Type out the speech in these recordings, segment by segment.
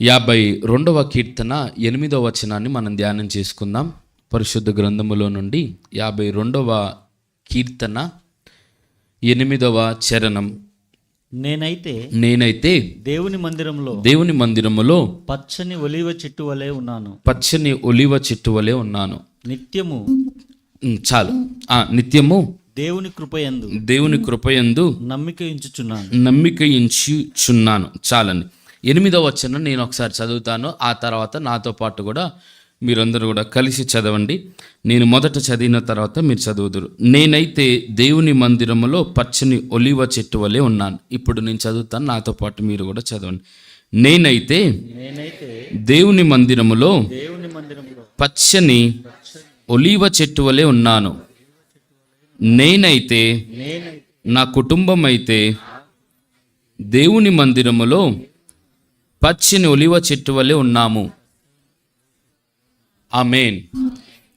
యాభై రెండవ కీర్తన ఎనిమిదవ వచనాన్ని మనం ధ్యానం చేసుకుందాం. పరిశుద్ధ గ్రంథములో నుండి యాభై రెండవ కీర్తన ఎనిమిదవ చరణం. నేనైతే నేనైతే దేవుని మందిరంలో దేవుని మందిరములో పచ్చని ఒలివ చెట్టు వలె ఉన్నాను. పచ్చని ఒలివ చెట్టు వలె ఉన్నాను. నిత్యము చాలు. ఆ నిత్యము దేవుని కృపయందు దేవుని కృపయందు నమ్మిక ఉంచుచున్నాను నమ్మిక చున్నాను చాలని ఎనిమిదవ వచనం నేను ఒకసారి చదువుతాను. ఆ తర్వాత నాతో పాటు కూడా మీరందరూ కూడా కలిసి చదవండి. నేను మొదట చదివిన తర్వాత మీరు చదువుదురు. నేనైతే దేవుని మందిరములో పచ్చని ఒలివ చెట్టు వలె ఉన్నాను. ఇప్పుడు నేను చదువుతాను. నాతో పాటు మీరు కూడా చదవండి. నేనైతే దేవుని మందిరములో పచ్చని ఒలివ చెట్టు వలె ఉన్నాను. నేనైతే నా కుటుంబం అయితే దేవుని మందిరములో పచ్చని ఒలివ చెట్టు వలె ఉన్నాము. ఆ మెయిన్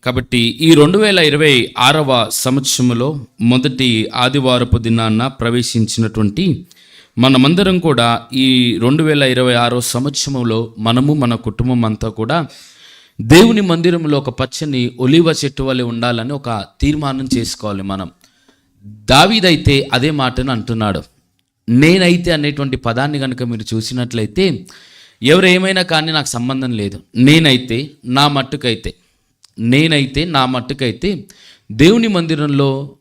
కాబట్టి ఈ రెండు వేల ఇరవై ఆరవ సంవత్సరములో మొదటి ఆదివారపు దినాన్న ప్రవేశించినటువంటి మనమందరం కూడా ఈ రెండు వేల ఇరవై ఆరో సంవత్సరంలో మనము మన కుటుంబం అంతా కూడా దేవుని మందిరంలో ఒక పచ్చని ఒలివ చెట్టు వలె ఉండాలని ఒక తీర్మానం చేసుకోవాలి మనం. దావీదైతే అదే మాటను అంటున్నాడు. నేనైతే అనేటువంటి పదాన్ని కనుక మీరు చూసినట్లయితే ఎవరు ఏమైనా కానీ నాకు సంబంధం లేదు. నేనైతే నా మట్టుకైతే నేనైతే నా మట్టుకైతే దేవుని మందిరంలో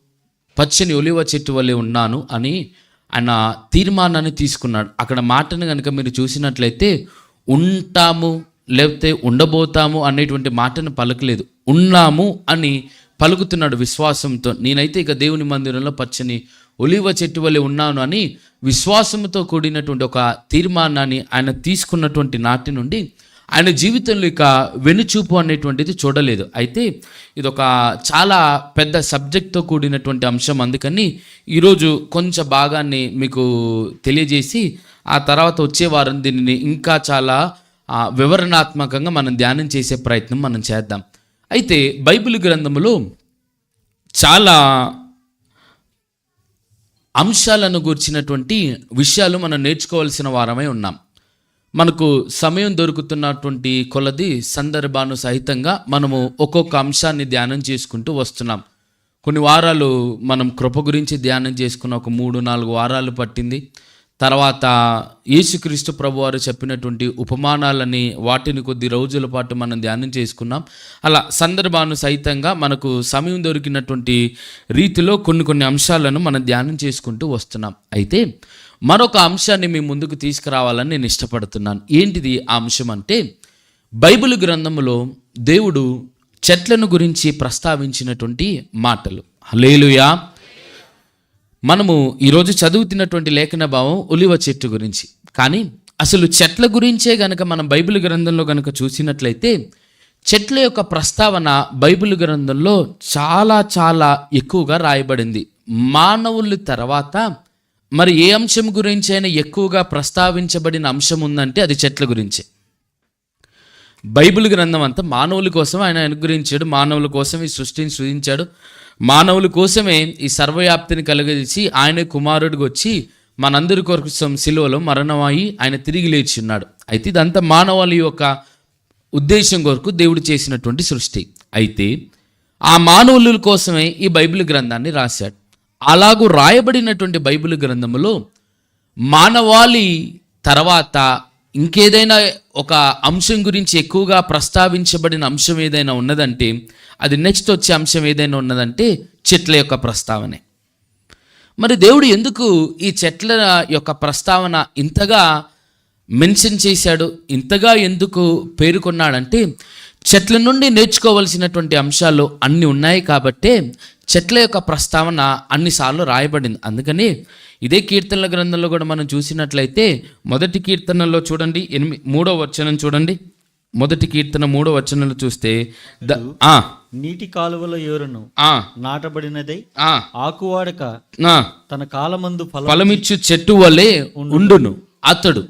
పచ్చని ఒలివ చెట్టు వల్లే ఉన్నాను అని ఆయన తీర్మానాన్ని తీసుకున్నాడు. అక్కడ మాటను కనుక మీరు చూసినట్లయితే ఉంటాము లేకపోతే ఉండబోతాము అనేటువంటి మాటను పలకలేదు. ఉన్నాము అని పలుకుతున్నాడు విశ్వాసంతో. నేనైతే ఇక దేవుని మందిరంలో పచ్చని ఒలివ చెట్టు వలె ఉన్నాను అని విశ్వాసంతో కూడినటువంటి ఒక తీర్మానాన్ని ఆయన తీసుకున్నటువంటి నాటి నుండి ఆయన జీవితంలో ఇక వెనుచూపు అనేటువంటిది చూడలేదు. అయితే ఇదొక చాలా పెద్ద సబ్జెక్ట్తో కూడినటువంటి అంశం. అందుకని ఈరోజు కొంచెం భాగాన్ని మీకు తెలియజేసి ఆ తర్వాత వచ్చే వారం దీనిని ఇంకా చాలా వివరణాత్మకంగా మనం ధ్యానం చేసే ప్రయత్నం మనం చేద్దాం. అయితే బైబిల్ గ్రంథములో చాలా అంశాలను గూర్చినటువంటి విషయాలు మనం నేర్చుకోవాల్సిన వారమై ఉన్నాం. మనకు సమయం దొరుకుతున్నటువంటి కొలది సందర్భాను సహితంగా మనము ఒక్కొక్క అంశాన్ని ధ్యానం చేసుకుంటూ వస్తున్నాం. కొన్ని వారాలు మనం కృప గురించి ధ్యానం చేసుకున్న ఒక మూడు నాలుగు వారాలు పట్టింది. తర్వాత యేసుక్రీస్తు ప్రభు వారు చెప్పినటువంటి ఉపమానాలని వాటిని కొద్ది రోజుల పాటు మనం ధ్యానం చేసుకున్నాం. అలా సందర్భాను సహితంగా మనకు సమయం దొరికినటువంటి రీతిలో కొన్ని కొన్ని అంశాలను మనం ధ్యానం చేసుకుంటూ వస్తున్నాం. అయితే మరొక అంశాన్ని మీ ముందుకు తీసుకురావాలని నేను ఇష్టపడుతున్నాను. ఏంటిది ఆ అంశం అంటే బైబిల్ గ్రంథములో దేవుడు చెట్లను గురించి ప్రస్తావించినటువంటి మాటలు. హలేలుయా మనము ఈరోజు చదువుతున్నటువంటి లేఖన భావం ఉలివ చెట్టు గురించి. కానీ అసలు చెట్ల గురించే గనక మనం బైబిల్ గ్రంథంలో గనక చూసినట్లయితే చెట్ల యొక్క ప్రస్తావన బైబిల్ గ్రంథంలో చాలా చాలా ఎక్కువగా రాయబడింది. మానవుల తర్వాత మరి ఏ అంశం గురించి అయినా ఎక్కువగా ప్రస్తావించబడిన అంశం ఉందంటే అది చెట్ల గురించే. బైబిల్ గ్రంథం అంతా మానవుల కోసం ఆయన అనుగ్రహించాడు మానవుల కోసం ఈ సృష్టిని సృజించాడు. మానవుల కోసమే ఈ సర్వవ్యాప్తిని కలగజేసి ఆయన కుమారుడికి వచ్చి మనందరి కోసం సిలువలో మరణమాయి ఆయన తిరిగి లేచి ఉన్నాడు అయితే ఇదంతా మానవాళి యొక్క ఉద్దేశం కొరకు దేవుడు చేసినటువంటి సృష్టి. అయితే ఆ మానవుల కోసమే ఈ బైబిల్ గ్రంథాన్ని రాశాడు. అలాగూ రాయబడినటువంటి బైబిల్ గ్రంథములో మానవాళి తర్వాత ఇంకేదైనా ఒక అంశం గురించి ఎక్కువగా ప్రస్తావించబడిన అంశం ఏదైనా ఉన్నదంటే అది నెక్స్ట్ వచ్చే అంశం ఏదైనా ఉన్నదంటే చెట్ల యొక్క ప్రస్తావనే. మరి దేవుడు ఎందుకు ఈ చెట్ల యొక్క ప్రస్తావన ఇంతగా మెన్షన్ చేశాడు ఇంతగా ఎందుకు పేర్కొన్నాడంటే చెట్ల నుండి నేర్చుకోవలసినటువంటి అంశాలు అన్నీ ఉన్నాయి కాబట్టే చెట్ల యొక్క ప్రస్తావన అన్నిసార్లు రాయబడింది. అందుకని ఇదే కీర్తనల గ్రంథంలో కూడా మనం చూసినట్లయితే మొదటి కీర్తనలో చూడండి ఎనిమి మూడో వచనం చూడండి. మొదటి కీర్తన మూడో వచనంలో చూస్తే నీటి కాలువల ఆ, నాటబడినదై ఆ, ఆకువాడక. తన కాలమందు ఫలం ఫలమిచ్చు చెట్టు వలె ఉండును. అతడు.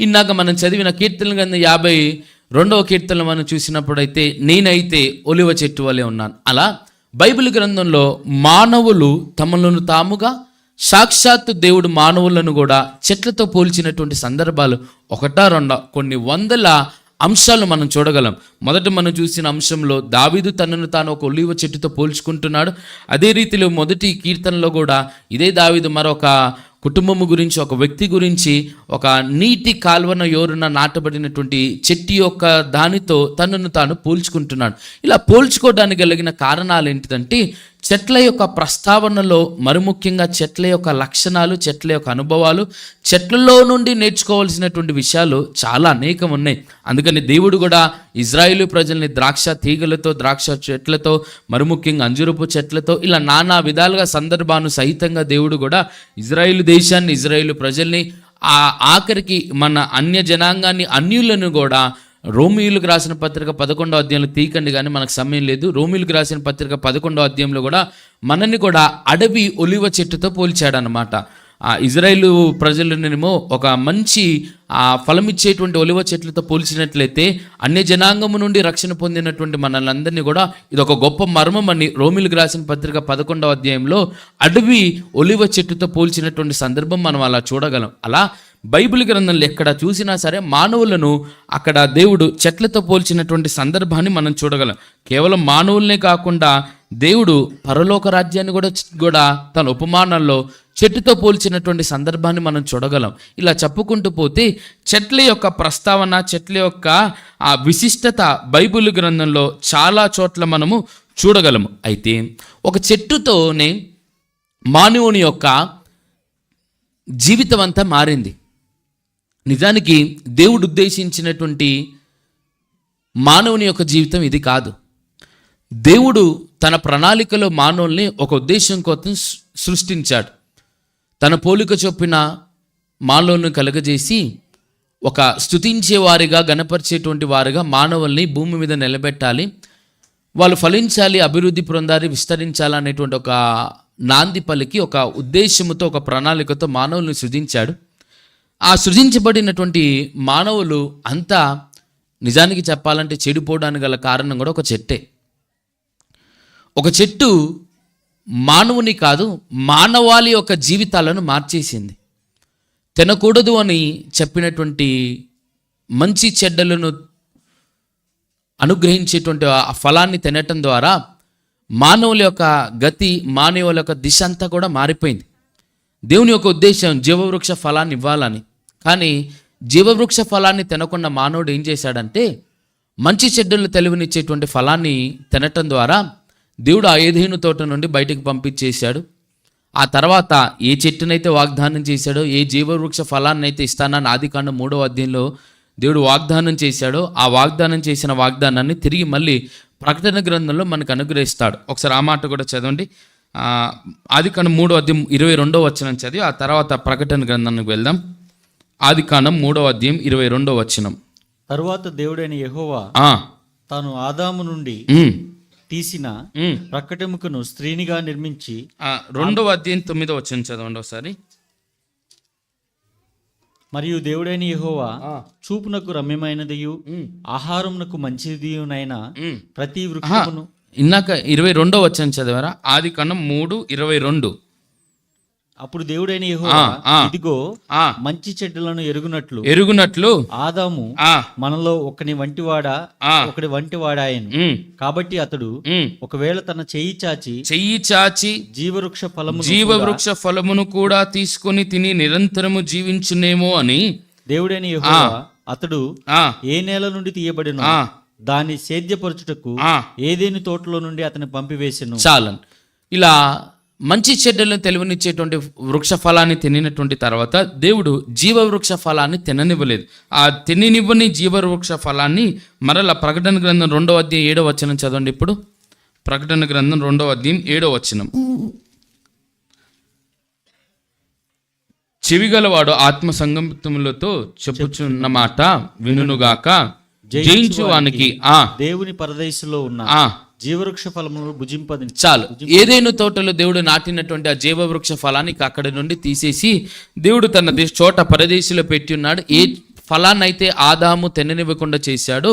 ఇందాక మనం చదివిన కీర్తన గ్రంథం యాభై రెండవ కీర్తనలు మనం చూసినప్పుడైతే నేనైతే ఒలివ చెట్టు వలె ఉన్నాను. అలా బైబిల్ గ్రంథంలో మానవులు తమలను తాముగా సాక్షాత్తు దేవుడు మానవులను కూడా చెట్లతో పోల్చినటువంటి సందర్భాలు ఒకటా రెండా కొన్ని వందల అంశాలు మనం చూడగలం. మొదట మనం చూసిన అంశంలో దావీదు తనను తాను ఒక ఒలివ చెట్టుతో పోల్చుకుంటున్నాడు. అదే రీతిలో మొదటి కీర్తనలో కూడా ఇదే దావీదు మరొక కుటుంబము గురించి ఒక వ్యక్తి గురించి ఒక నీటి కాల్వన యోరున నాటబడినటువంటి చెట్టు యొక్క దానితో తనను తాను పోల్చుకుంటున్నాడు. ఇలా పోల్చుకోవడానికి కలిగిన కారణాలు ఏంటిదంటే చెట్ల యొక్క ప్రస్తావనలో మరి ముఖ్యంగా చెట్ల యొక్క లక్షణాలు చెట్ల యొక్క అనుభవాలు చెట్లలో నుండి నేర్చుకోవాల్సినటువంటి విషయాలు చాలా అనేకం ఉన్నాయి. అందుకని దేవుడు కూడా ఇజ్రాయిలు ప్రజల్ని ద్రాక్ష తీగలతో ద్రాక్ష చెట్లతో మరి ముఖ్యంగా అంజురపు చెట్లతో ఇలా నానా విధాలుగా సందర్భాను సహితంగా దేవుడు కూడా ఇజ్రాయిల్ దేశాన్ని ఇజ్రాయిల్ ప్రజల్ని ఆ ఆఖరికి మన అన్య జనాంగాన్ని అన్యులను కూడా రోమియులకు రాసిన పత్రిక పదకొండో అధ్యాయంలో తీకండి కానీ మనకు సమయం లేదు. రోమియులకు రాసిన పత్రిక పదకొండో అధ్యాయంలో కూడా మనల్ని కూడా అడవి ఒలివ చెట్టుతో పోల్చాడనమాట ఆ ఇజ్రాయేలు ప్రజలనేమో ఒక మంచి ఆ ఫలం ఇచ్చేటువంటి ఒలివ చెట్లతో పోల్చినట్లయితే అన్ని జనాంగము నుండి రక్షణ పొందినటువంటి మనల్ని అందరినీ కూడా ఇది ఒక గొప్ప మర్మం అని రోమిలకు రాసిన పత్రిక పదకొండవ అధ్యాయంలో అడవి ఒలివ చెట్టుతో పోల్చినటువంటి సందర్భం మనం అలా చూడగలం. అలా బైబిల్ గ్రంథంలో ఎక్కడ చూసినా సరే మానవులను అక్కడ దేవుడు చెట్లతో పోల్చినటువంటి సందర్భాన్ని మనం చూడగలం. కేవలం మానవులనే కాకుండా దేవుడు పరలోక రాజ్యాన్ని కూడా కూడా తన ఉపమానాల్లో చెట్టుతో పోల్చినటువంటి సందర్భాన్ని మనం చూడగలం. ఇలా చెప్పుకుంటూ పోతే చెట్ల యొక్క ప్రస్తావన చెట్ల యొక్క ఆ విశిష్టత బైబిల్ గ్రంథంలో చాలా చోట్ల మనము చూడగలము. అయితే ఒక చెట్టుతోనే మానవుని యొక్క జీవితం అంతా మారింది. నిజానికి దేవుడు ఉద్దేశించినటువంటి మానవుని యొక్క జీవితం ఇది కాదు. దేవుడు తన ప్రణాళికలో మానవుల్ని ఒక ఉద్దేశం కోసం సృష్టించాడు. తన పోలిక చొప్పిన మానవులను కలగజేసి ఒక స్థుతించే వారిగా గణపరిచేటువంటి వారిగా మానవుల్ని భూమి మీద నిలబెట్టాలి. వాళ్ళు ఫలించాలి అభివృద్ధి పొందాలి విస్తరించాలి అనేటువంటి ఒక నాంది పలికి ఒక ఉద్దేశముతో ఒక ప్రణాళికతో మానవుల్ని సృజించాడు. ఆ సృజించబడినటువంటి మానవులు అంతా నిజానికి చెప్పాలంటే చెడిపోవడానికి గల కారణం కూడా ఒక చెట్టే. ఒక చెట్టు మానవుని కాదు మానవాళి యొక్క జీవితాలను మార్చేసింది. తినకూడదు అని చెప్పినటువంటి మంచి చెడ్డలను అనుగ్రహించేటువంటి ఆ ఫలాన్ని తినటం ద్వారా మానవుల యొక్క గతి మానవుల యొక్క దిశ అంతా కూడా మారిపోయింది. దేవుని యొక్క ఉద్దేశం జీవవృక్ష ఫలాన్ని ఇవ్వాలని. కానీ జీవవృక్ష ఫలాన్ని తినకుండా మానవుడు ఏం చేశాడంటే మంచి చెడ్డలను తెలివినిచ్చేటువంటి ఫలాన్ని తినటం ద్వారా దేవుడు ఆ ఏదేను తోట నుండి బయటకు పంపించేశాడు. ఆ తర్వాత ఏ చెట్టునైతే వాగ్దానం చేశాడో ఏ జీవవృక్ష ఫలాన్ని అయితే ఇస్తానని ఆదికాండం మూడో అధ్యాయంలో దేవుడు వాగ్దానం చేశాడో ఆ వాగ్దానం చేసిన వాగ్దానాన్ని తిరిగి మళ్ళీ ప్రకటన గ్రంథంలో మనకు అనుగ్రహిస్తాడు. ఒకసారి ఆ మాట కూడా చదవండి. ఆ, ఆదికాండం మూడో అధ్యాయం ఇరవై రెండో వచనం చదివి ఆ తర్వాత ప్రకటన గ్రంథానికి వెళ్దాం. ఆదికాండం మూడో అధ్యాయం ఇరవై రెండో వచనం. తరువాత దేవుడైన యెహోవా తాను ఆదాము నుండి తీసిన ఉమ్. ప్రక్కటెముకను స్త్రీనిగా నిర్మించి ఆ, రెండో అధ్యాయం తొమ్మిదో వచనం చదవండి ఒకసారి. మరియు దేవుడైన యెహోవా చూపునకు రమ్యమైనదియు ఉమ్, ఆహారమునకు మంచిదియునైన. ప్రతి వృక్షమును ఇందాక ఇరవై రెండో వచనం చదివారా? ఆది కన్నం మూడు ఇరవై రెండు. అప్పుడు దేవుడైన యెహోవా. ఇదిగో ఆ, మంచి చెడ్డలను ఎరుగునట్లు. ఎరుగునట్లు. ఆదాము ఆ, మనలో ఒకని వంటివాడా. ఒకటి వంటివాడాయను. కాబట్టి అతడు. ఒకవేళ తన చెయ్యి చాచి చెయ్యి చాచి జీవవృక్ష ఫలము జీవవృక్ష ఫలమును కూడా తీసుకొని తిని నిరంతరము జీవించునేమో అని దేవుడైన యెహోవా అతడు ఏ నేల నుండి తీయబడినో? దాన్ని సేద్యపరచుటకు. ఏదేని తోటలో నుండి అతని పంపివేసెను? చాలని ఇలా మంచి చెడ్డలను తెలివనిచ్చేటువంటి వృక్ష ఫలాన్ని తినినటువంటి తర్వాత దేవుడు జీవవృక్ష ఫలాన్ని తిననివ్వలేదు. ఆ తిననివ్వని జీవవృక్ష ఫలాన్ని మరలా ప్రకటన గ్రంథం రెండో అధ్యాయం ఏడో వచనం చదవండి ఇప్పుడు. ప్రకటన గ్రంథం రెండో అధ్యాయం ఏడో వచనం. చెవిగలవాడు ఆత్మ సంగములతో చెప్పుచున్న మాట వినుగాక జయించువానికి ఆ. దేవుని పరదేశంలో ఉన్న ఆ. జీవవృక్ష ఫలమును భుజింపది చాలు. ఏదైనా తోటలో దేవుడు నాటినటువంటి ఆ జీవవృక్ష ఫలాన్ని ఇక అక్కడి నుండి తీసేసి దేవుడు తన చోట పరదేశిలో పెట్టి ఉన్నాడు ఏ ఫలాన్ని అయితే ఆదాము తిననివ్వకుండా చేశాడో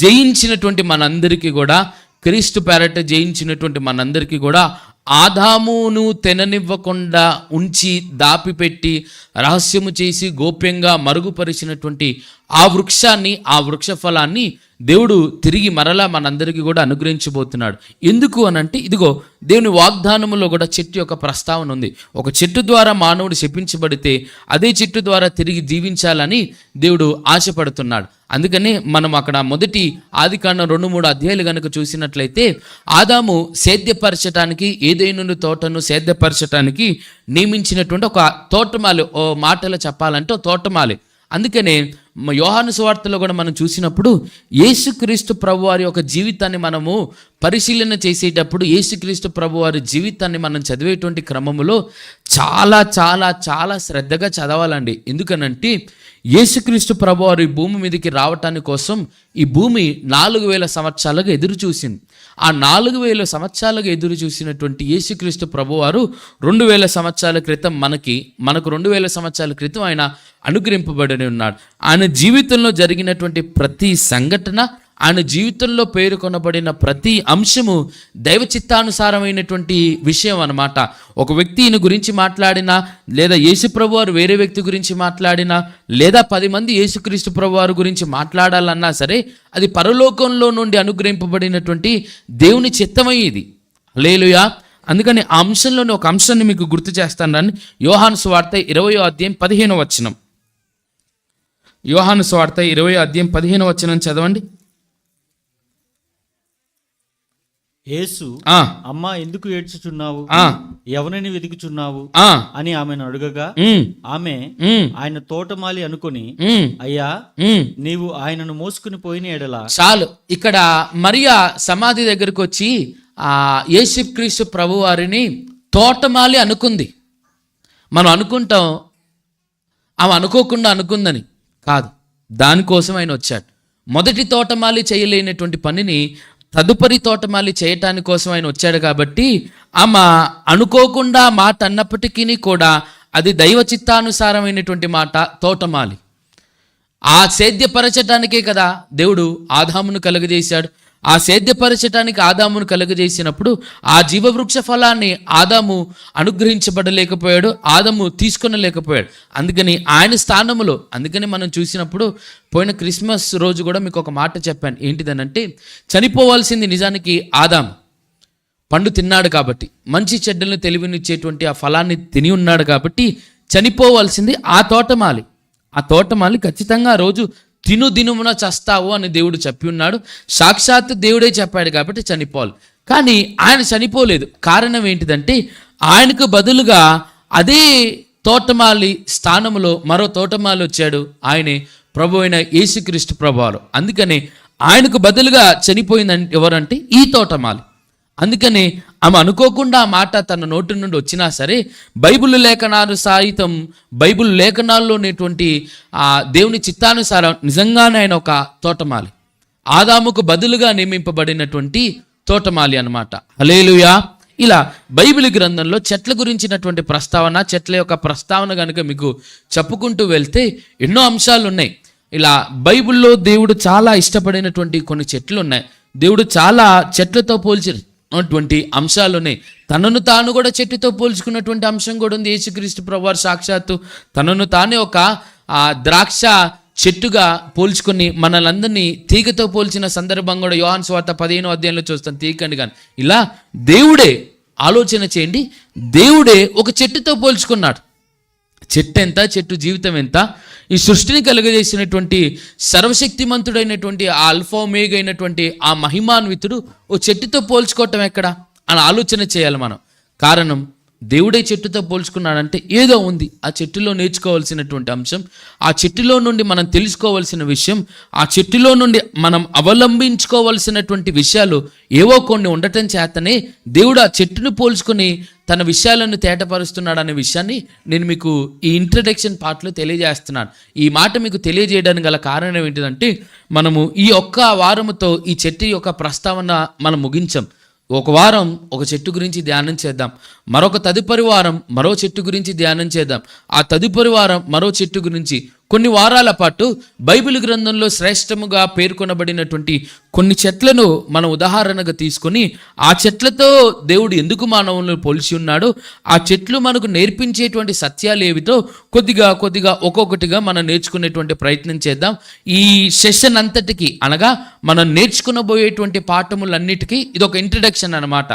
జయించినటువంటి మనందరికీ కూడా క్రీస్తు పేరట జయించినటువంటి మనందరికీ కూడా ఆదామును తెననివ్వకుండా ఉంచి దాపిపెట్టి రహస్యము చేసి గోప్యంగా మరుగుపరిచినటువంటి ఆ వృక్షాన్ని ఆ వృక్ష ఫలాన్ని దేవుడు తిరిగి మరలా మనందరికీ కూడా అనుగ్రహించబోతున్నాడు. ఎందుకు అనంటే ఇదిగో దేవుని వాగ్దానములో కూడా చెట్టు యొక్క ప్రస్తావన ఉంది. ఒక చెట్టు ద్వారా మానవుడు శపించబడితే అదే చెట్టు ద్వారా తిరిగి జీవించాలని దేవుడు ఆశపడుతున్నాడు. అందుకనే మనం అక్కడ మొదటి ఆదికాండం రెండు మూడు అధ్యాయులు కనుక చూసినట్లయితే ఆదాము సేద్యపరచటానికి ఏదైనా తోటను సేద్యపరచటానికి నియమించినటువంటి ఒక తోటమాలి ఓ మాటలో చెప్పాలంటే ఓ తోటమాలి. అందుకనే యోహాను సువార్తలో కూడా మనం చూసినప్పుడు యేసుక్రీస్తు ప్రభు వారి యొక్క జీవితాన్ని మనము పరిశీలన చేసేటప్పుడు యేసుక్రీస్తు ప్రభు వారి జీవితాన్ని మనం చదివేటువంటి క్రమంలో చాలా చాలా చాలా శ్రద్ధగా చదవాలండి. ఎందుకనంటే యేసుక్రీస్తు ప్రభు వారు ఈ భూమి మీదకి రావటాని కోసం ఈ భూమి నాలుగు వేల సంవత్సరాలుగా ఎదురు చూసింది. ఆ నాలుగు వేల సంవత్సరాలుగా ఎదురు చూసినటువంటి యేసుక్రీస్తు ప్రభువారు రెండు వేల సంవత్సరాల క్రితం మనకి మనకు రెండు వేల సంవత్సరాల క్రితం ఆయన అనుగ్రహింపబడి ఉన్నాడు. ఆయన జీవితంలో జరిగినటువంటి ప్రతి సంఘటన ఆయన జీవితంలో పేర్కొనబడిన ప్రతి అంశము దైవ చిత్తానుసారమైనటువంటి విషయం అన్నమాట. ఒక వ్యక్తి ఈయన గురించి మాట్లాడినా లేదా యేసుప్రభు వారు వేరే వ్యక్తి గురించి మాట్లాడినా లేదా పది మంది యేసుక్రీస్తు ప్రభు వారి గురించి మాట్లాడాలన్నా సరే అది పరలోకంలో నుండి అనుగ్రహింపబడినటువంటి దేవుని చిత్తమయ్యేది లేలుయా అందుకని ఆ అంశంలోని ఒక అంశాన్ని మీకు గుర్తు చేస్తాను రాని యోహాను స్వార్త ఇరవయో అధ్యాయం పదిహేను వచనం. యోహాను స్వార్త ఇరవై అధ్యాయం పదిహేను వచనం చదవండి. యేసు ఆ, అమ్మా ఎందుకు ఏడ్చుచున్నావు? ఎవరిని వెతుకుచున్నావు? అని ఆమెను అడగగా ఆమె ఆయన తోటమాలి అనుకొని అయ్యా. నీవు ఆయనను మోసుకుని పోయిన ఎడల. చాలు. ఇక్కడ మరియా సమాధి దగ్గరకు వచ్చి ఆ యేసుక్రీస్తు ప్రభు వారిని తోటమాలి అనుకుంది. మనం అనుకుంటాం ఆమె అనుకోకుండా అనుకుందని. కాదు దానికోసం ఆయన వచ్చాడు. మొదటి తోటమాలి చేయలేనటువంటి పనిని తదుపరి తోటమాలి చేయటాని కోసం ఆయన వచ్చాడు కాబట్టి ఆమె అనుకోకుండా మాట అన్నప్పటికీ కూడా అది దైవ చిత్తానుసారమైనటువంటి మాట తోటమాలి. ఆ సేద్యపరచటానికే కదా దేవుడు ఆదామును కలుగజేశాడు. ఆ సేద్యపరచటానికి ఆదామును కలుగజేసినప్పుడు ఆ జీవవృక్ష ఫలాన్ని ఆదాము అనుగ్రహించబడలేకపోయాడు ఆదాము తీసుకొనలేకపోయాడు. అందుకని ఆయన స్థానములో అందుకని మనం చూసినప్పుడు పోయిన క్రిస్మస్ రోజు కూడా మీకు ఒక మాట చెప్పాను. ఏంటిదనంటే చనిపోవాల్సింది నిజానికి ఆదాము. పండు తిన్నాడు కాబట్టి మంచి చెడ్డలను తెలివినిచ్చేటువంటి ఆ ఫలాన్ని తిని ఉన్నాడు కాబట్టి చనిపోవాల్సింది ఆ తోటమాలి. ఆ తోటమాలి ఖచ్చితంగా ఆ రోజు తిను దినుమున చస్తావు అని దేవుడు చెప్పి ఉన్నాడు. సాక్షాత్ దేవుడే చెప్పాడు కాబట్టి చనిపోవాలి. కానీ ఆయన చనిపోలేదు. కారణం ఏంటిదంటే ఆయనకు బదులుగా అదే తోటమాలి స్థానంలో మరో తోటమాలి వచ్చాడు ఆయనే ప్రభు అయిన యేసుక్రీస్తు ప్రభువారు. అందుకనే ఆయనకు బదులుగా చనిపోయిందంటే ఎవరంటే ఈ తోటమాలి. అందుకని ఆమె అనుకోకుండా ఆ మాట తన నోటి నుండి వచ్చినా సరే బైబిల్ లేఖనాలు సాహితం బైబిల్ లేఖనాల్లో ఉన్నటువంటి ఆ దేవుని చిత్తానుసారం నిజంగానే ఆయన ఒక తోటమాలి. ఆదాముకు బదులుగా నియమింపబడినటువంటి తోటమాలి అన్నమాట. హలేలుయా ఇలా బైబిల్ గ్రంథంలో చెట్ల గురించినటువంటి ప్రస్తావన చెట్ల యొక్క ప్రస్తావన కనుక మీకు చెప్పుకుంటూ వెళ్తే ఎన్నో అంశాలు ఉన్నాయి. ఇలా బైబిల్లో దేవుడు చాలా ఇష్టపడినటువంటి కొన్ని చెట్లు ఉన్నాయి. దేవుడు చాలా చెట్లతో పోల్చి అంశాలు ఉన్నాయి తనను తాను కూడా చెట్టుతో పోల్చుకున్నటువంటి అంశం కూడా ఉంది. యేసుక్రీస్తు ప్రభువారు సాక్షాత్తు తనను తానే ఒక ఆ, ద్రాక్ష చెట్టుగా పోల్చుకొని మనలందరినీ తీగతో పోల్చిన సందర్భం కూడా యోహాన్ స్వార్త పదిహేను అధ్యాయంలో చూస్తాం తీకండి కానీ. ఇలా దేవుడే ఆలోచన చేయండి. దేవుడే ఒక చెట్టుతో పోల్చుకున్నాడు. చెట్టు ఎంత చెట్టు జీవితం ఎంత ఈ సృష్టిని కలుగజేసినటువంటి సర్వశక్తిమంతుడైనటువంటి ఆ అల్ఫోమేగ్ అయినటువంటి ఆ మహిమాన్వితుడు ఓ చెట్టుతో పోల్చుకోవటం ఎక్కడ? అని ఆలోచన చేయాలి మనం. కారణం దేవుడే చెట్టుతో పోల్చుకున్నాడంటే ఏదో ఉంది. ఆ చెట్టులో నేర్చుకోవాల్సినటువంటి అంశం ఆ చెట్టులో నుండి మనం తెలుసుకోవాల్సిన విషయం ఆ చెట్టులో నుండి మనం అవలంబించుకోవాల్సినటువంటి విషయాలు ఏవో కొన్ని ఉండటం చేతనే దేవుడు ఆ చెట్టును పోల్చుకొని తన విషయాలను తేటపరుస్తున్నాడు అనే విషయాన్ని నేను మీకు ఈ ఇంట్రడక్షన్ పార్ట్లో తెలియజేస్తున్నాను. ఈ మాట మీకు తెలియజేయడానికి గల కారణం ఏంటిదంటే మనము ఈ ఒక్క వారముతో ఈ చెట్టు యొక్క ప్రస్తావన మనం ముగించాం. ఒక వారం ఒక చెట్టు గురించి ధ్యానం చేద్దాం. మరొక తదుపరి వారం మరో చెట్టు గురించి ధ్యానం చేద్దాం. ఆ తదుపరి వారం మరో చెట్టు గురించి కొన్ని వారాల పాటు బైబిల్ గ్రంథంలో శ్రేష్టముగా పేర్కొనబడినటువంటి కొన్ని చెట్లను మనం ఉదాహరణగా తీసుకొని ఆ చెట్లతో దేవుడు ఎందుకు మానవులను పోల్చి ఉన్నాడు ఆ చెట్లు మనకు నేర్పించేటువంటి సత్యాలు ఏవితో కొద్దిగా కొద్దిగా ఒక్కొక్కటిగా మనం నేర్చుకునేటువంటి ప్రయత్నం చేద్దాం. ఈ సెషన్ అంతటికి అనగా మనం నేర్చుకునబోయేటువంటి పాఠములన్నిటికీ ఇది ఒక ఇంట్రడక్షన్ అనమాట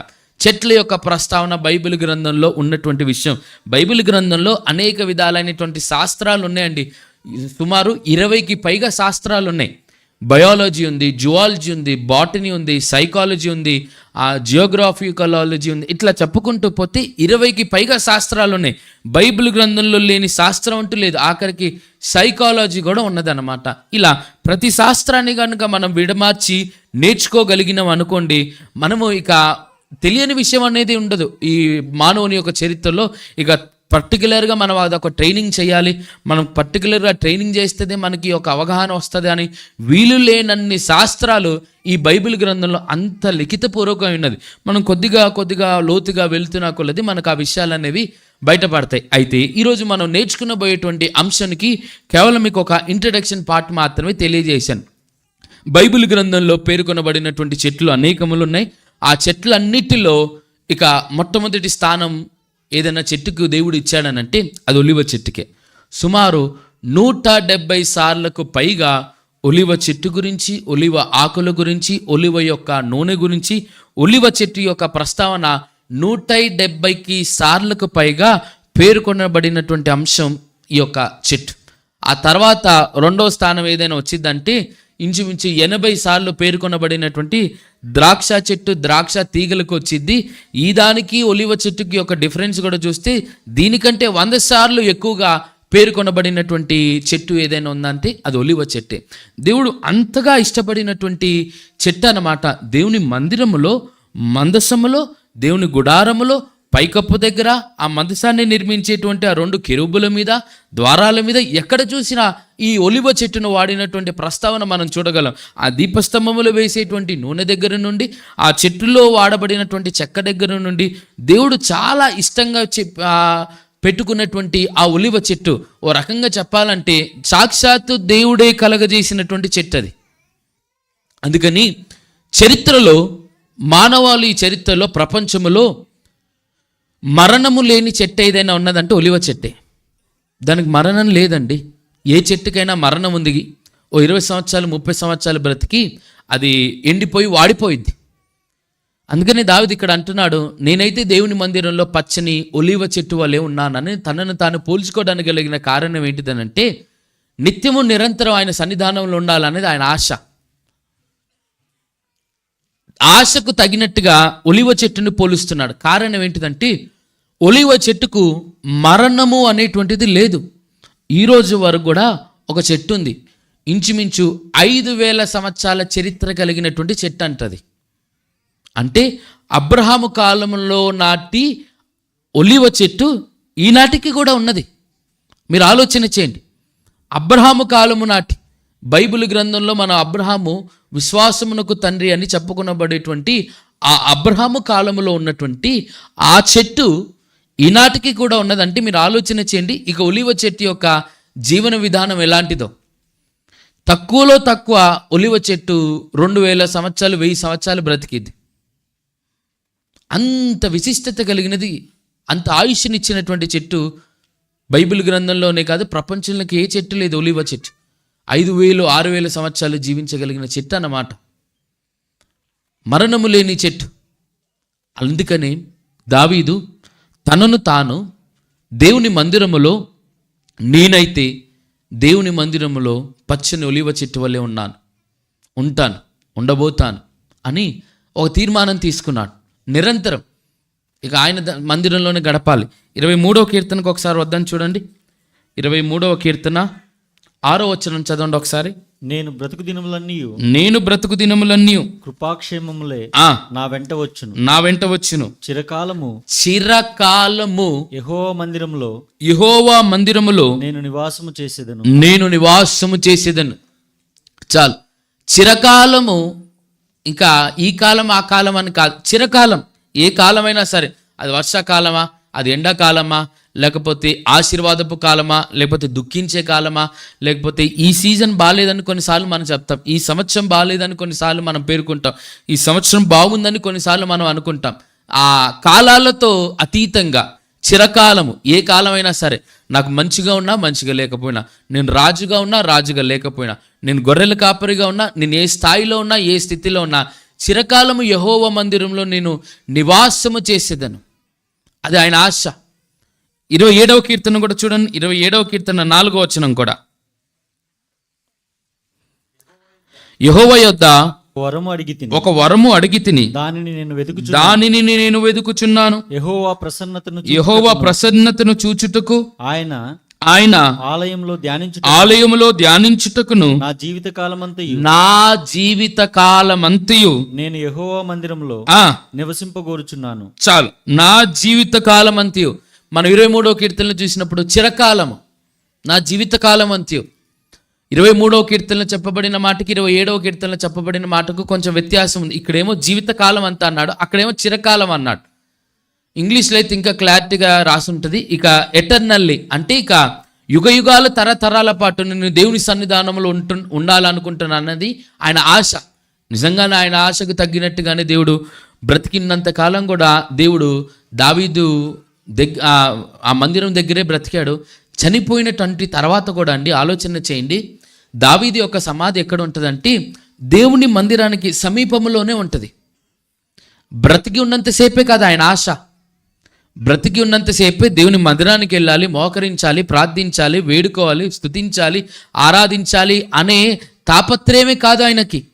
చెట్ల యొక్క ప్రస్తావన బైబిల్ గ్రంథంలో ఉన్నటువంటి విషయం. బైబిల్ గ్రంథంలో అనేక విధాలైనటువంటి శాస్త్రాలు ఉన్నాయండి సుమారు ఇరవైకి పైగా శాస్త్రాలు ఉన్నాయి. బయాలజీ ఉంది జువాలజీ ఉంది బాటనీ ఉంది సైకాలజీ ఉంది ఆ జియోగ్రాఫికలాలజీ ఉంది. ఇట్లా చెప్పుకుంటూ పోతే ఇరవైకి పైగా శాస్త్రాలు ఉన్నాయి. బైబిల్ గ్రంథంలో లేని శాస్త్రం అంటూ లేదు. ఆఖరికి సైకాలజీ కూడా ఉన్నదన్నమాట. ఇలా ప్రతి శాస్త్రాన్ని కనుక మనం విడమార్చి నేర్చుకోగలిగినాం అనుకోండి మనము ఇక తెలియని విషయం అనేది ఉండదు. ఈ మానవుని యొక్క చరిత్రలో ఇక పర్టికులర్గా మనం అదొక ట్రైనింగ్ చేయాలి. మనం పర్టికులర్గా ట్రైనింగ్ చేస్తేనే మనకి ఒక అవగాహన వస్తుంది అని వీలు లేనన్ని శాస్త్రాలు ఈ బైబిల్ గ్రంథంలో అంత లిఖితపూర్వకమైనది మనం కొద్దిగా కొద్దిగా లోతుగా వెళ్తున్నా కొలది మనకు ఆ విషయాలు అనేవి బయటపడతాయి. అయితే ఈరోజు మనం నేర్చుకునబోయేటువంటి అంశానికి కేవలం మీకు ఒక ఇంట్రడక్షన్ పార్ట్ మాత్రమే తెలియజేశాను. బైబిల్ గ్రంథంలో పేర్కొనబడినటువంటి చెట్లు అనేకములు ఉన్నాయి. ఆ చెట్లన్నిటిలో ఇక మొట్టమొదటి స్థానం ఏదైనా చెట్టుకు దేవుడు ఇచ్చాడనంటే అది ఒలివ చెట్టుకే. సుమారు నూట డెబ్బై సార్లకు పైగా ఒలివ చెట్టు గురించి ఒలివ ఆకుల గురించి ఒలివ యొక్క నూనె గురించి ఒలివ చెట్టు యొక్క ప్రస్తావన నూట డెబ్బైకి సార్లకు పైగా పేర్కొనబడినటువంటి అంశం ఈ యొక్క చెట్టు. ఆ తర్వాత రెండవ స్థానం ఏదైనా వచ్చిందంటే ఇంచుమించు ఎనభై సార్లు పేర్కొనబడినటువంటి ద్రాక్ష చెట్టు ద్రాక్ష తీగలకు వచ్చింది. ఈ దానికి ఒలివ చెట్టుకి ఒక డిఫరెన్స్ కూడా చూస్తే దీనికంటే వంద సార్లు ఎక్కువగా పేర్కొనబడినటువంటి చెట్టు ఏదైనా ఉందంటే అది ఒలివ చెట్టే. దేవుడు అంతగా ఇష్టపడినటువంటి చెట్టు అన్నమాట. దేవుని మందిరములో మందసములో దేవుని గుడారములో పైకప్పు దగ్గర ఆ మందసాన్ని నిర్మించేటువంటి ఆ రెండు కెరుబుల మీద ద్వారాల మీద ఎక్కడ చూసినా ఈ ఒలివ చెట్టును వాడినటువంటి ప్రస్తావన మనం చూడగలం. ఆ దీపస్తంభములు వేసేటువంటి నూనె దగ్గర నుండి ఆ చెట్టులో వాడబడినటువంటి చెక్క దగ్గర నుండి దేవుడు చాలా ఇష్టంగా చెప్ పెట్టుకున్నటువంటి ఆ ఒలివ చెట్టు. ఓ రకంగా చెప్పాలంటే సాక్షాత్తు దేవుడే కలగజేసినటువంటి చెట్టు అది. అందుకని చరిత్రలో మానవాళి ఈ చరిత్రలో ప్రపంచంలో మరణము లేని చెట్టు ఏదైనా ఉన్నదంటే ఒలివ చెట్టే. దానికి మరణం లేదండి. ఏ చెట్టుకైనా మరణం ఉంది. ఓ ఇరవై సంవత్సరాలు ముప్పై సంవత్సరాలు బ్రతికి అది ఎండిపోయి వాడిపోయింది అందుకని దావిది ఇక్కడ అంటున్నాడు నేనైతే దేవుని మందిరంలో పచ్చని ఒలివ చెట్టు వలె ఉన్నానని తనను తాను పోల్చుకోవడానికి కలిగిన కారణం ఏంటిదనంటే నిత్యము నిరంతరం ఆయన సన్నిధానంలో ఉండాలనేది ఆయన ఆశ. ఆశకు తగినట్టుగా ఒలివ చెట్టును పోలుస్తున్నాడు. కారణం ఏంటిదంటే ఒలివ చెట్టుకు మరణము అనేటువంటిది లేదు. ఈరోజు వరకు కూడా ఒక చెట్టు ఉంది. ఇంచుమించు ఐదు వేల సంవత్సరాల చరిత్ర కలిగినటువంటి చెట్టు అంటది. అంటే అబ్రహాము కాలంలో నాటి ఒలివ చెట్టు ఈనాటికి కూడా ఉన్నది. మీరు ఆలోచన చేయండి. అబ్రహాము కాలము నాటి బైబిల్ గ్రంథంలో మన అబ్రహాము విశ్వాసమునకు తండ్రి అని చెప్పుకునబడేటువంటి ఆ అబ్రహాము కాలములో ఉన్నటువంటి ఆ చెట్టు ఈనాటికి కూడా ఉన్నదంటే మీరు ఆలోచన చేయండి. ఇక ఒలివ చెట్టు యొక్క జీవన విధానం ఎలాంటిదో. తక్కువలో తక్కువ ఒలివ చెట్టు రెండు వేల సంవత్సరాలు వెయ్యి సంవత్సరాలు బ్రతికింది. అంత విశిష్టత కలిగినది అంత ఆయుష్నిచ్చినటువంటి చెట్టు బైబిల్ గ్రంథంలోనే కాదు ప్రపంచంలోకి ఏ చెట్టు లేదు ఒలివ చెట్టు. ఐదు వేలు ఆరు వేల సంవత్సరాలు జీవించగలిగిన చెట్టు అన్నమాట. మరణము లేని చెట్టు. అందుకనే దావీదు తనను తాను దేవుని మందిరములో నేనైతే దేవుని మందిరములో పచ్చని ఒలివ చెట్టు వల్లే ఉన్నాను. ఉంటాను ఉండబోతాను అని ఒక తీర్మానం తీసుకున్నాడు. నిరంతరం. ఇక ఆయన మందిరంలోనే గడపాలి. ఇరవై మూడవ కీర్తనకు ఒకసారి వద్దని చూడండి. ఇరవై మూడవ కీర్తన ఆరో వచనం చదవండి ఒకసారి. నేను బ్రతుకు దినములన్నీ నేను బ్రతుకు దినములన్నీ కృపాక్షేమములే ఆ. నా వెంట వచ్చును. నా వెంట వచ్చును. చిరకాలము చిరకాలము యహో మందిరంలో యెహోవా మందిరములో నేను నివాసము చేసేదను. నేను నివాసము చేసేదను. చాలు. చిరకాలము ఇంకా ఈ కాలం ఆ కాలం అని కాదు. చిరకాలం ఏ కాలమైనా సరే. అది వర్షాకాలమా? అది ఎండాకాలమా? లేకపోతే ఆశీర్వాదపు కాలమా లేకపోతే దుఃఖించే కాలమా లేకపోతే ఈ సీజన్ బాగాలేదని కొన్నిసార్లు మనం చెప్తాం. ఈ సంవత్సరం బాగాలేదని కొన్నిసార్లు మనం పేర్కొంటాం. ఈ సంవత్సరం బాగుందని కొన్నిసార్లు మనం అనుకుంటాం. ఆ కాలాలతో అతీతంగా చిరకాలము ఏ కాలమైనా సరే నాకు మంచిగా ఉన్నా మంచిగా లేకపోయినా నేను రాజుగా ఉన్నా రాజుగా లేకపోయినా నేను గొర్రెల కాపరిగా ఉన్నా నేను ఏ స్థాయిలో ఉన్నా ఏ స్థితిలో ఉన్నా చిరకాలము యహోవ మందిరంలో నేను నివాసము చేసేదను. అది ఆయన ఆశ. ఇరవై ఏడవ కీర్తన కూడా చూడండి. ఇరవై ఏడవ కీర్తన నాలుగో వచనం కూడా. యహోవ యొద్ద వరము అడిగి తిని. ఒక వరము అడిగి తిని. దానిని నేను వెతుకుచు దానిని నేను వెతుకుచున్నాను. యెహోవా ప్రసన్నతను యహోవా ప్రసన్నతను చూచుటకు. ఆయన ఆయన ఆలయంలో ధ్యానించు ఆలయములో ధ్యానించుటకును. నా జీవిత కాలమంతయు. నా జీవిత కాలమంతయు. నేను యెహోవా మందిరంలో ఆ. నివసింపగోరుచున్నాను. చాలు. నా జీవిత కాలమంతయు. మనం ఇరవై మూడో కీర్తనలు చూసినప్పుడు చిరకాలము నా జీవితకాలం కాలమంతయు ఇరవై మూడవ కీర్తనలో చెప్పబడిన మాటకి ఇరవై ఏడవ కీర్తనలో చెప్పబడిన మాటకు కొంచెం వ్యత్యాసం ఉంది. ఇక్కడేమో జీవితకాలం అంతా అన్నాడు అక్కడేమో చిరకాలం అన్నాడు. ఇంగ్లీష్లో అయితే ఇంకా క్లారిటీగా రాసి ఉంటుంది ఇక ఎటర్నల్లీ అంటే ఇక యుగ యుగాల తరతరాల పాటు నేను దేవుని సన్నిధానంలో ఉంటు ఉండాలనుకుంటున్నానన్నది ఆయన ఆశ. నిజంగానే ఆయన ఆశకు తగ్గినట్టుగానే దేవుడు బ్రతికినంత కాలం కూడా దేవుడు దావీదు దగ్గ ఆ- మందిరం దగ్గరే బ్రతికాడు. చనిపోయినటువంటి తర్వాత కూడా అండి ఆలోచన చేయండి. దావీది యొక్క సమాధి ఎక్కడ ఉంటుందంటే దేవుని మందిరానికి సమీపంలోనే ఉంటుంది. బ్రతికి ఉన్నంతసేపే కాదు ఆయన ఆశ. బ్రతికి ఉన్నంతసేపే దేవుని మందిరానికి వెళ్ళాలి మోకరించాలి ప్రార్థించాలి వేడుకోవాలి స్తుతించాలి ఆరాధించాలి అనే తాపత్రయమే కాదు ఆయనకి.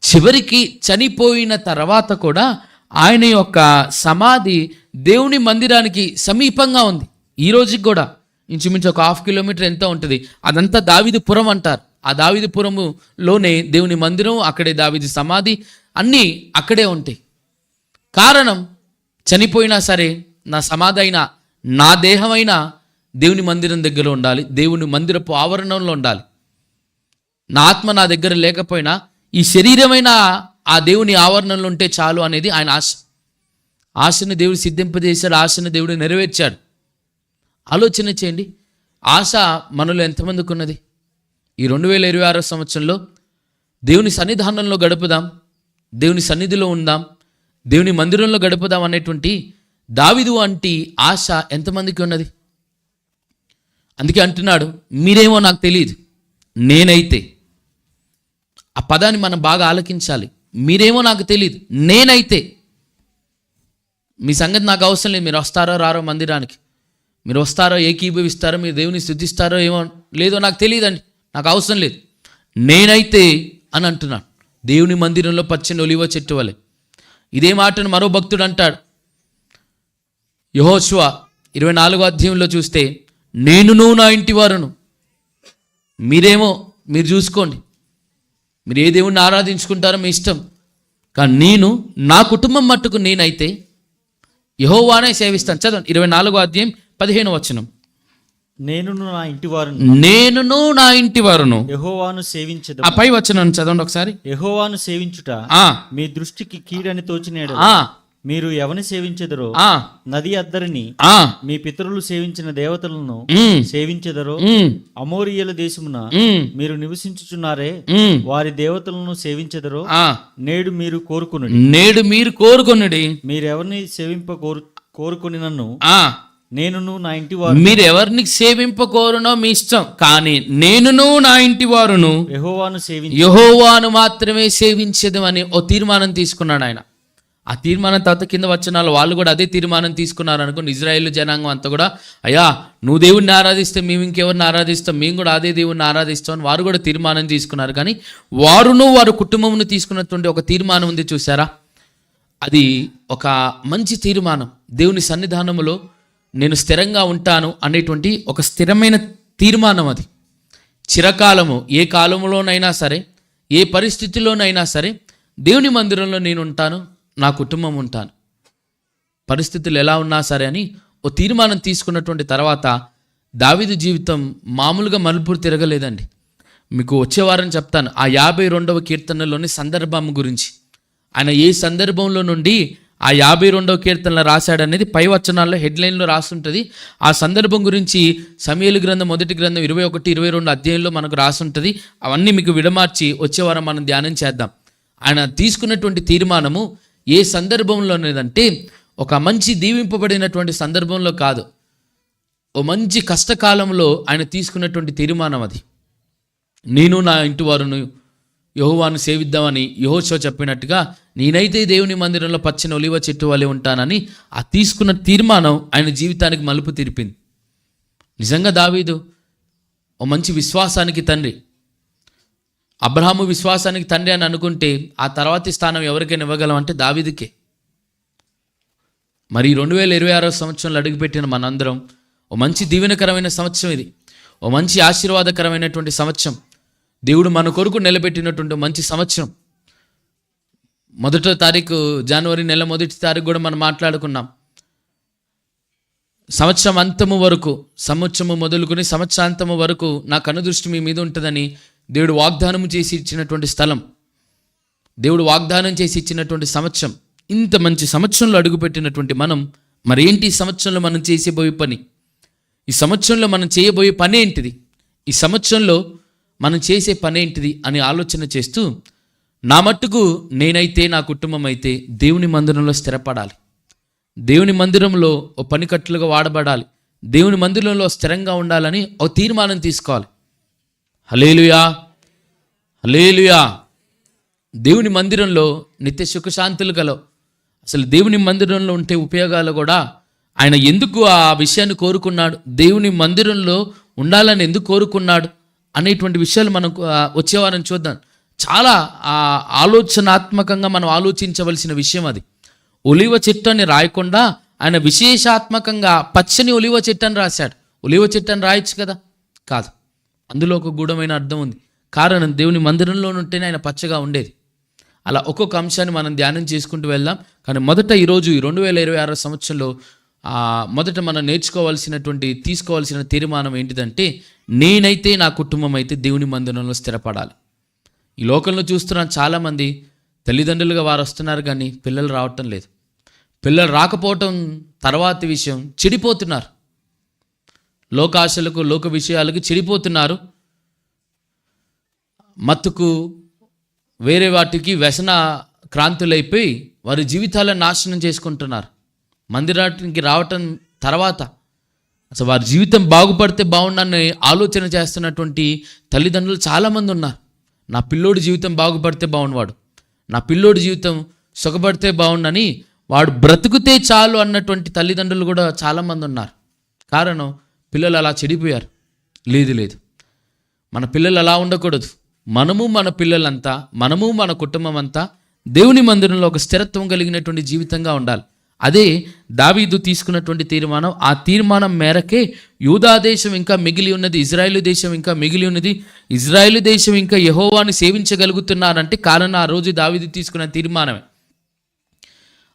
చివరికి చనిపోయిన తర్వాత కూడా ఆయన యొక్క సమాధి దేవుని మందిరానికి సమీపంగా ఉంది. ఈ రోజుకి కూడా ఇంచుమించు ఒక హాఫ్ కిలోమీటర్ ఎంత ఉంటుంది? అదంతా దావిదిపురం అంటారు. ఆ దావిదిపురములోనే దేవుని మందిరం అక్కడే దావిది సమాధి అన్నీ అక్కడే ఉంటాయి. కారణం చనిపోయినా సరే నా సమాధి అయినా నా దేహమైనా దేవుని మందిరం దగ్గర ఉండాలి. దేవుని మందిరపు ఆవరణంలో ఉండాలి. నా ఆత్మ నా దగ్గర లేకపోయినా ఈ శరీరమైన ఆ దేవుని ఆవరణంలో ఉంటే చాలు అనేది ఆయన ఆశ. ఆశను దేవుడు సిద్ధింపజేశాడు ఆశను దేవుడు నెరవేర్చాడు. ఆలోచన చేయండి. ఆశ మనలో ఎంతమందికి ఉన్నది? ఈ రెండు వేల ఇరవై ఆరో సంవత్సరంలో దేవుని సన్నిధానంలో గడుపుదాం దేవుని సన్నిధిలో ఉందాం దేవుని మందిరంలో గడుపుదాం అనేటువంటి దావిదు వంటి ఆశ ఎంతమందికి ఉన్నది? అందుకే అంటున్నాడు మీరేమో నాకు తెలియదు నేనైతే. ఆ పదాన్ని మనం బాగా ఆలకించాలి. మీరేమో నాకు తెలియదు నేనైతే. మీ సంగతి నాకు అవసరం లేదు. మీరు వస్తారో రారో మందిరానికి. మీరు వస్తారో ఏకీభవిస్తారో మీరు దేవుని స్థుతిస్తారో ఏమో లేదో నాకు తెలియదండి. నాకు అవసరం లేదు. నేనైతే అని అంటున్నాను. దేవుని మందిరంలో పచ్చని ఒలివ చెట్టు వలె. ఇదే మాటను మరో భక్తుడు అంటాడు. యహోశ్వ ఇరవై నాలుగో అధ్యాయంలో చూస్తే నేను నువ్వు నా ఇంటి వారును. మీరేమో మీరు చూసుకోండి. మీరు ఏ దేవుణ్ణి ఆరాధించుకుంటారో మీ ఇష్టం. కానీ నేను నా కుటుంబం మట్టుకు నేనైతే యహోవానే సేవిస్తాను. చదవండి. ఇరవై నాలుగో అధ్యాయం పదిహేను వచనం. నేను నా ఇంటి వారు నేనును నా ఇంటి వారును. యెహోవాను సేవించదు ఆ పై వచనం చదవండి ఒకసారి. యెహోవాను సేవించుట ఆ. మీ దృష్టికి కీడని తోచినేడు మీరు ఎవని సేవించెదరో ఆ. నది అద్దరిని ఆ. మీ పితరులు సేవించిన దేవతలను సేవించెదరో అమోరియల దేశమున మీరు నివసించుచున్నారే వారి దేవతలను సేవించెదరో ఆ. నేడు మీరు కోరుకును నేడు మీరు కోరుకొనుడి. మీరెవరిని సేవింప కోరు కోరుకుని నన్ను? ఆ. నేనును నా ఇంటి వారు మీరు ఎవరిని సేవింపకోరునో మీ ఇష్టం. కానీ నేనును నా ఇంటి వారును యెహోవాను సేవించి. యహోవాను మాత్రమే సేవించదు అని ఓ తీర్మానం తీసుకున్నాడు ఆయన. ఆ తీర్మానం తర్వాత కింద వచ్చిన వాళ్ళు కూడా అదే తీర్మానం తీసుకున్నారు అనుకోండి ఇజ్రాయేల్ జనాంగం అంతా కూడా అయ్యా నువ్వు దేవుణ్ణి ఆరాధిస్తే మేము ఇంకెవరిని ఆరాధిస్తాం మేము కూడా అదే దేవుణ్ణి ఆరాధిస్తాం అని వారు కూడా తీర్మానం తీసుకున్నారు. కానీ వారును వారు కుటుంబమును తీసుకున్నటువంటి ఒక తీర్మానం ఉంది చూసారా అది ఒక మంచి తీర్మానం. దేవుని సన్నిధానములో నేను స్థిరంగా ఉంటాను అనేటువంటి ఒక స్థిరమైన తీర్మానం అది. చిరకాలము ఏ కాలంలోనైనా సరే ఏ పరిస్థితిలోనైనా సరే దేవుని మందిరంలో నేను ఉంటాను. నా కుటుంబం ఉంటాను. పరిస్థితులు ఎలా ఉన్నా సరే అని ఓ తీర్మానం తీసుకున్నటువంటి తర్వాత దావిదు జీవితం మామూలుగా మలుపులు తిరగలేదండి. మీకు వచ్చేవారం చెప్తాను. ఆ యాభై రెండవ కీర్తనలోని సందర్భం గురించి. ఆయన ఏ సందర్భంలో నుండి ఆ యాభై రెండవ కీర్తనలు రాశాడనేది పై వచనాల్లో హెడ్లైన్లో రాస్తుంటుంది ఆ సందర్భం గురించి సమయలు గ్రంథం మొదటి గ్రంథం ఇరవై ఒకటి ఇరవై రెండు అధ్యాయంలో మనకు రాసుంటుంది. అవన్నీ మీకు విడమార్చి వచ్చే వారం మనం ధ్యానం చేద్దాం. ఆయన తీసుకున్నటువంటి తీర్మానము ఏ సందర్భంలోనేదంటే ఒక మంచి దీవింపబడినటువంటి సందర్భంలో కాదు. ఓ మంచి కష్టకాలంలో ఆయన తీసుకున్నటువంటి తీర్మానం అది. నేను నా ఇంటి వారును యహోవాను సేవిద్దామని యహోశో చెప్పినట్టుగా నేనైతే దేవుని మందిరంలో పచ్చని ఒలివ చెట్టు వలె ఉంటానని ఆ తీసుకున్న తీర్మానం ఆయన జీవితానికి మలుపు తీర్పింది. నిజంగా దావీదు ఓ మంచి విశ్వాసానికి తండ్రి. అబ్రహాము విశ్వాసానికి తండ్రి అని అనుకుంటే ఆ తర్వాతి స్థానం ఎవరికైనా ఇవ్వగలం అంటే దావిదికే. మరి రెండు వేల ఇరవై ఆరో సంవత్సరంలో అడుగుపెట్టిన మనందరం ఓ మంచి దీవెనకరమైన సంవత్సరం ఇది. ఓ మంచి ఆశీర్వాదకరమైనటువంటి సంవత్సరం. దేవుడు మన కొరకు నిలబెట్టినటువంటి మంచి సంవత్సరం. మొదటో తారీఖు జనవరి నెల మొదటి తారీఖు కూడా మనం మాట్లాడుకున్నాం. సంవత్సరం అంతము వరకు సంవత్సరము మొదలుకొని సంవత్సరాంతము వరకు నా కనుదృష్టి మీ మీద ఉంటుందని దేవుడు వాగ్దానం చేసి ఇచ్చినటువంటి స్థలం దేవుడు వాగ్దానం చేసి ఇచ్చినటువంటి సంవత్సరం ఇంత మంచి సంవత్సరంలో అడుగుపెట్టినటువంటి మనం మరేంటి ఈ సంవత్సరంలో మనం చేసేబోయే పని? ఈ సంవత్సరంలో మనం చేయబోయే పని ఏంటిది? ఈ సంవత్సరంలో మనం చేసే పని ఏంటిది అని ఆలోచన చేస్తూ నా మట్టుకు నేనైతే నా కుటుంబం అయితే దేవుని మందిరంలో స్థిరపడాలి. దేవుని మందిరంలో ఓ పనికట్లుగా వాడబడాలి. దేవుని మందిరంలో స్థిరంగా ఉండాలని ఒక తీర్మానం తీసుకోవాలి. హలేలుయా హలేలుయా దేవుని మందిరంలో నిత్య సుఖశాంతులు గలవు. అసలు దేవుని మందిరంలో ఉంటే ఉపయోగాలు కూడా ఆయన ఎందుకు ఆ విషయాన్ని కోరుకున్నాడు? దేవుని మందిరంలో ఉండాలని ఎందుకు కోరుకున్నాడు? అనేటువంటి విషయాలు మనం వచ్చేవారం చూద్దాం. చాలా ఆలోచనాత్మకంగా మనం ఆలోచించవలసిన విషయం అది. ఒలివ చెట్టు అని రాయకుండా ఆయన విశేషాత్మకంగా పచ్చని ఒలివ చెట్టు అని రాశాడు. ఒలివ చెట్టు అని రాయొచ్చు కదా? కాదు. అందులో ఒక గూఢమైన అర్థం ఉంది. కారణం దేవుని మందిరంలో ఉంటేనే ఆయన పచ్చగా ఉండేది. అలా ఒక్కొక్క అంశాన్ని మనం ధ్యానం చేసుకుంటూ వెళ్దాం. కానీ మొదట ఈరోజు ఈ రెండు వేల ఇరవై ఆరో సంవత్సరంలో మొదట మనం నేర్చుకోవాల్సినటువంటి తీసుకోవాల్సిన తీర్మానం ఏంటిదంటే నేనైతే నా కుటుంబం అయితే దేవుని మందిరంలో స్థిరపడాలి. ఈ లోకంలో చూస్తున్న చాలామంది తల్లిదండ్రులుగా వారు వస్తున్నారు కానీ పిల్లలు రావటం లేదు. పిల్లలు రాకపోవటం తర్వాత విషయం చెడిపోతున్నారు. లోకాశలకు లోక విషయాలకు చెడిపోతున్నారు. మత్తుకు వేరే వాటికి వ్యసన క్రాంతులైపోయి వారి జీవితాలను నాశనం చేసుకుంటున్నారు. మందిరానికి రావటం తర్వాత అసలు వారి జీవితం బాగుపడితే బాగుండని ఆలోచన చేస్తున్నటువంటి తల్లిదండ్రులు చాలామంది ఉన్నారు. నా పిల్లోడి జీవితం బాగుపడితే బాగుండవాడు. నా పిల్లోడి జీవితం సుఖపడితే బాగుండని వాడు బ్రతుకుతే చాలు అన్నటువంటి తల్లిదండ్రులు కూడా చాలామంది ఉన్నారు. కారణం పిల్లలు అలా చెడిపోయారు. లేదు లేదు. మన పిల్లలు అలా ఉండకూడదు. మనము మన పిల్లలంతా మనము మన కుటుంబం అంతా దేవుని మందిరంలో ఒక స్థిరత్వం కలిగినటువంటి జీవితంగా ఉండాలి. అదే దావీదు తీసుకున్నటువంటి తీర్మానం ఆ తీర్మానం మేరకే యూదా దేశం ఇంకా మిగిలి ఉన్నది ఇజ్రాయేల్ దేశం ఇంకా మిగిలి ఉన్నది ఇజ్రాయేల్ దేశం ఇంకా యహోవాని సేవించగలుగుతున్నారంటే కారణం ఆ రోజు దావీదు తీసుకున్న తీర్మానమే.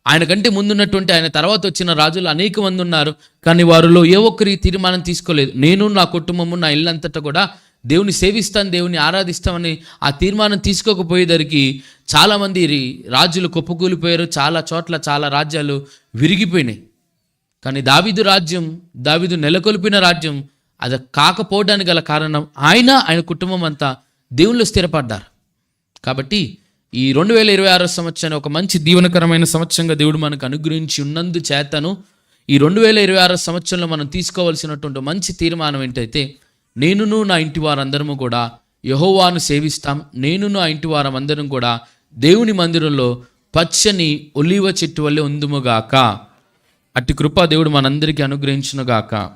ఆయన కంటే ముందున్నటువంటి ఆయన తర్వాత వచ్చిన రాజులు అనేక మంది ఉన్నారు కానీ వారిలో ఏ ఒక్కరి తీర్మానం తీసుకోలేదు. నేను నా కుటుంబము నా ఇల్లంతటా కూడా దేవుని సేవిస్తాను దేవుని ఆరాధిస్తామని ఆ తీర్మానం తీసుకోకపోయేసరికి చాలామంది రాజులు కుప్పకూలిపోయారు చాలా చోట్ల చాలా రాజ్యాలు విరిగిపోయినాయి. కానీ దావిదు రాజ్యం దావిదు నెలకొల్పిన రాజ్యం అది కాకపోవడానికి గల కారణం ఆయన ఆయన కుటుంబం అంతా దేవుళ్ళు స్థిరపడ్డారు. కాబట్టి ఈ రెండు వేల ఇరవై ఆరో సంవత్సరాన్ని ఒక మంచి దీవనకరమైన సంవత్సరంగా దేవుడు మనకు అనుగ్రహించి ఉన్నందు చేతను ఈ రెండు వేల ఇరవై ఆరో సంవత్సరంలో మనం తీసుకోవాల్సినటువంటి మంచి తీర్మానం ఏంటైతే నేనును నా ఇంటి వారందరము కూడా యహోవాను సేవిస్తాం. నేను నా ఇంటి వారందరం కూడా దేవుని మందిరంలో పచ్చని ఒలివ చెట్టు వల్లే ఉందుముగాక అట్టి కృప దేవుడు మనందరికీ అనుగ్రహించునుగాక